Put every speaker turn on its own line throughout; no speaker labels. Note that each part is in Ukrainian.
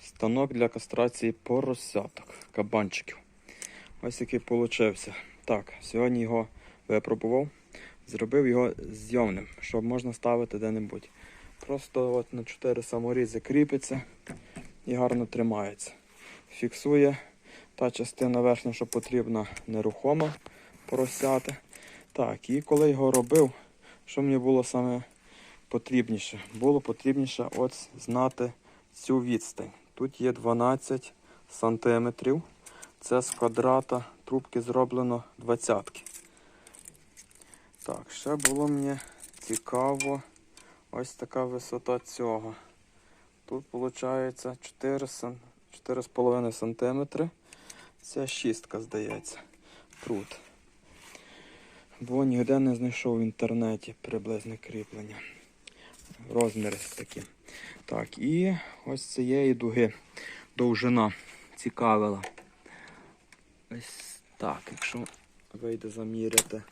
Станок для кастрації поросяток, кабанчиків. Ось який получився. Так, сьогодні його випробував. Зробив його зйомним, щоб можна ставити де-небудь. Просто от на 4 саморізи кріпиться і гарно тримається. Фіксує та частина верхня, що потрібна, нерухома поросяти. Так, і коли його робив, що мені було саме потрібніше? Було потрібніше от знати цю відстань. Тут є 12 сантиметрів. Це з квадрата трубки зроблено 20. Так, ще було мені цікаво ось така висота цього. Тут виходить 4,5 сантиметри. Це шістка, здається. Прут. Бо ніде не знайшов в інтернеті приблизне кріплення. Розміри такі. Так, і ось цієї дуги довжина цікавила. Ось так, якщо вийде заміряти.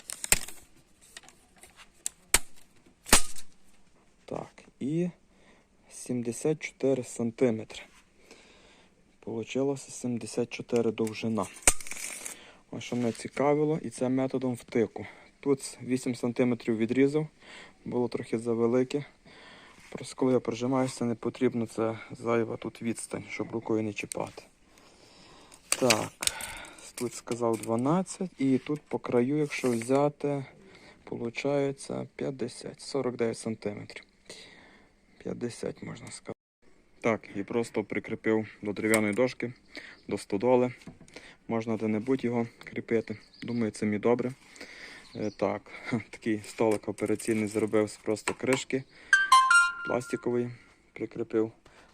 Так, і 74 сантиметри. Получилося 74 довжина. Ось що мене цікавило, і це методом втику. Тут 8 см відрізав, було трохи завелике. Коли я прижимаюся, не потрібно це зайва тут відстань, щоб рукою не чіпати. Так, тут сказав 12, і тут по краю, якщо взяти, виходить 50, 49 см. 50 можна сказати. Так, і просто прикріпив до дерев'яної дошки, до стодоли. Можна де-небудь його кріпити. Думаю, це мені добре. Е, Так, такий столик операційний зробив з просто кришки пластиковий, прикріпив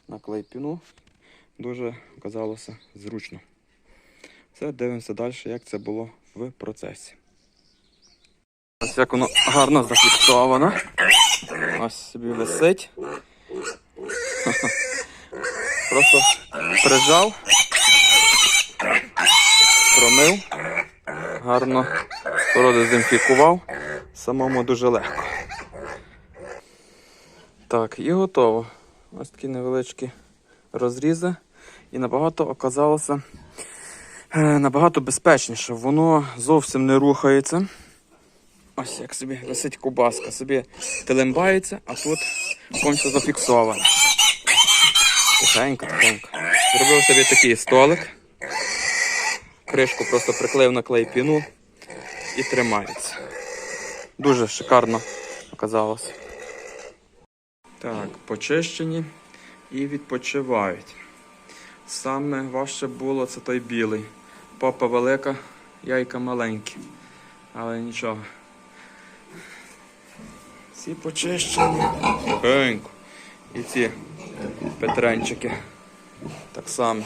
на клейпіну. Дуже оказалося зручно. Все, дивимося далі, як це було в процесі. Ось як воно гарно зафіксовано. Ось собі висить. Просто прижав, промив, гарно продезінфікував. Самому дуже легко. Так, і готово. Ось такі невеличкі розрізи. І набагато оказалося е, набагато безпечніше. Воно зовсім не рухається. Ось як собі висить кубаска, собі телембається, а тут повністю зафіксовано. Тихенько, тихенько. Зробив собі такий столик. Кришку просто приклеїв на клей піну і тримається. Дуже шикарно оказалося. Так, почищені і відпочивають. Саме важче було це той білий. Попа велика, яйка маленькі. Але нічого. Ці почищені. Тихенько. І ці петренчики. Так само.